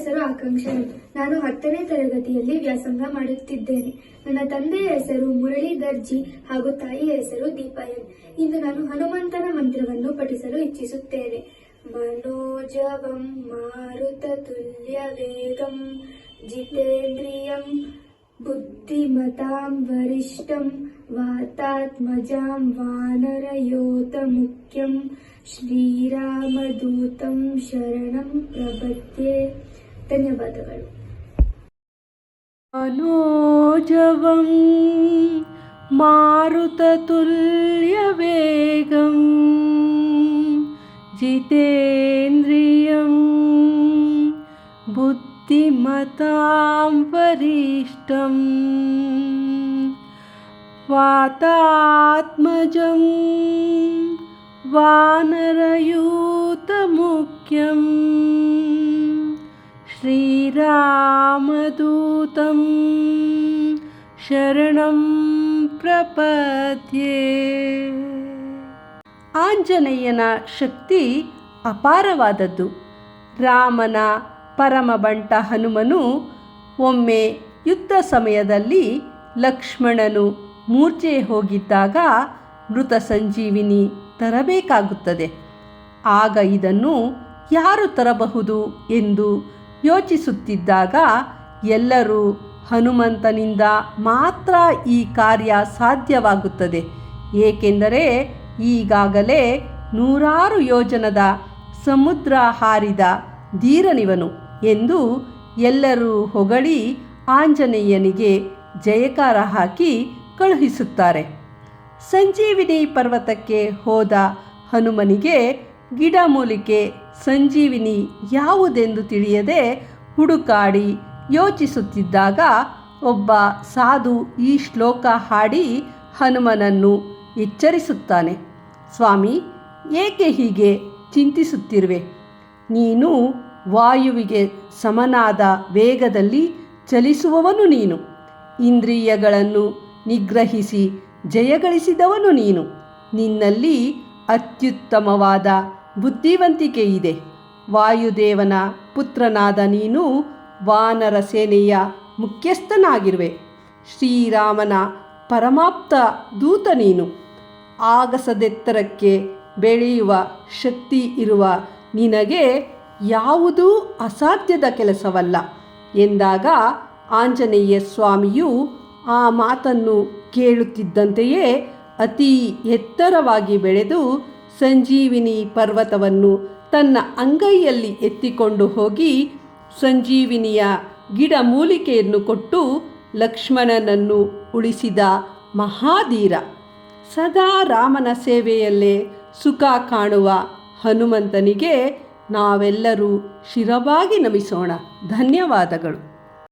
ಹೆಸರು ಆಕಾಂಕ್ಷಣಿ ನಾನು ಹತ್ತನೇ ತರಗತಿಯಲ್ಲಿ ವ್ಯಾಸಂಗ ಮಾಡುತ್ತಿದ್ದೇನೆ. ನನ್ನ ತಂದೆಯ ಹೆಸರು ಮುರಳಿ ಜಿ ಹಾಗೂ ತಾಯಿಯ ಹೆಸರು ದೀಪಾಯನ್. ಇಂದು ನಾನು ಹನುಮಂತನ ಮಂತ್ರವನ್ನು ಪಠಿಸಲು ಇಚ್ಛಿಸುತ್ತೇನೆ. ಮನೋಜವಂ ಮಾರುತ ತುಲ್ಯ ವೇಗಂ ಜಿತೇಂದ್ರಿಯಂ ಬುದ್ಧಿಮತಾಂ ವರಿಷ್ಠಂ ವಾತಾತ್ಮಜಾಂ ವಾನರಯೋತ ಮುಖ್ಯಂ ಶ್ರೀರಾಮದೂತಂ ಶರಣಂ ಪ್ರಪದ್ಯೆ ಧನ್ಯವಾದಗಳು മനോജവം മാരുതതുല്യവേഗം ജിതേന്ദ്രിയം ബുദ്ധിമതാം വരിഷ്ടം വാതാത്മജം വാനരയൂതമുഖ്യം श्रीरामदूतं ಶರಣಂ ಪ್ರಪದ್ಯೆ ಆಂಜನೇಯನ ಶಕ್ತಿ ಅಪಾರವಾದದ್ದು ರಾಮನ ಪರಮ ಬಂಟ ಹನುಮನು ಒಮ್ಮೆ ಯುದ್ಧ ಸಮಯದಲ್ಲಿ ಲಕ್ಷ್ಮಣನು ಮೂರ್ಛೆ ಹೋಗಿದ್ದಾಗ ಮೃತ ಸಂಜೀವಿನಿ ತರಬೇಕಾಗುತ್ತದೆ ಆಗ ಇದನ್ನು ಯಾರು ತರಬಹುದು ಎಂದು ಯೋಚಿಸುತ್ತಿದ್ದಾಗ ಎಲ್ಲರೂ ಹನುಮಂತನಿಂದ ಮಾತ್ರ ಈ ಕಾರ್ಯ ಸಾಧ್ಯವಾಗುತ್ತದೆ. ಏಕೆಂದರೆ ಈಗಾಗಲೇ ನೂರಾರು ಯೋಜನದ ಸಮುದ್ರ ಹಾರಿದ ಧೀರನಿವನು ಎಂದು ಎಲ್ಲರೂ ಹೊಗಳಿ ಆಂಜನೇಯನಿಗೆ ಜಯಕಾರ ಹಾಕಿ ಕಳುಹಿಸುತ್ತಾರೆ. ಸಂಜೀವಿನಿ ಪರ್ವತಕ್ಕೆ ಹೋದ ಹನುಮನಿಗೆ ಗಿಡಮೂಲಿಕೆ ಸಂಜೀವಿನಿ ಯಾವುದೆಂದು ತಿಳಿಯದೆ ಹುಡುಕಾಡಿ ಯೋಚಿಸುತ್ತಿದ್ದಾಗ ಒಬ್ಬ ಸಾಧು ಈ ಶ್ಲೋಕ ಹಾಡಿ ಹನುಮನನ್ನು ಎಚ್ಚರಿಸುತ್ತಾನೆ. ಸ್ವಾಮಿ, ಏಕೆ ಹೀಗೆ ಚಿಂತಿಸುತ್ತಿರುವೆ? ನೀನು ವಾಯುವಿಗೆ ಸಮನಾದ ವೇಗದಲ್ಲಿ ಚಲಿಸುವವನು ನೀನು. ಇಂದ್ರಿಯಗಳನ್ನು ನಿಗ್ರಹಿಸಿ ಜಯಗಳಿಸಿದವನು ನೀನು. ನಿನ್ನಲ್ಲಿ ಅತ್ಯುತ್ತಮವಾದ ಬುದ್ಧಿವಂತಿಕೆ ಇದೆ. ವಾಯುದೇವನ ಪುತ್ರನಾದ ನೀನು ವಾನರ ಸೇನೆಯ ಮುಖ್ಯಸ್ಥನಾಗಿರುವೆ. ಶ್ರೀರಾಮನ ಪರಮಾಪ್ತ ದೂತ ನೀನು. ಆಗಸದೆತ್ತರಕ್ಕೆ ಬೆಳೆಯುವ ಶಕ್ತಿ ಇರುವ ನಿನಗೆ ಯಾವುದೂ ಅಸಾಧ್ಯದ ಕೆಲಸವಲ್ಲ ಎಂದಾಗ ಆಂಜನೇಯ ಸ್ವಾಮಿಯು ಆ ಮಾತನ್ನು ಕೇಳುತ್ತಿದ್ದಂತೆಯೇ ಅತಿ ಎತ್ತರವಾಗಿ ಬೆಳೆದು ಸಂಜೀವಿನಿ ಪರ್ವತವನ್ನು ತನ್ನ ಅಂಗೈಯಲ್ಲಿ ಎತ್ತಿಕೊಂಡು ಹೋಗಿ ಸಂಜೀವಿನಿಯ ಗಿಡಮೂಲಿಕೆಯನ್ನು ಕೊಟ್ಟು ಲಕ್ಷ್ಮಣನನ್ನು ಉಳಿಸಿದ ಮಹಾಧೀರ. ಸದಾ ರಾಮನ ಸೇವೆಯಲ್ಲೇ ಸುಖ ಕಾಣುವ ಹನುಮಂತನಿಗೆ ನಾವೆಲ್ಲರೂ ಶಿರವಾಗಿ ನಮಿಸೋಣ. ಧನ್ಯವಾದಗಳು.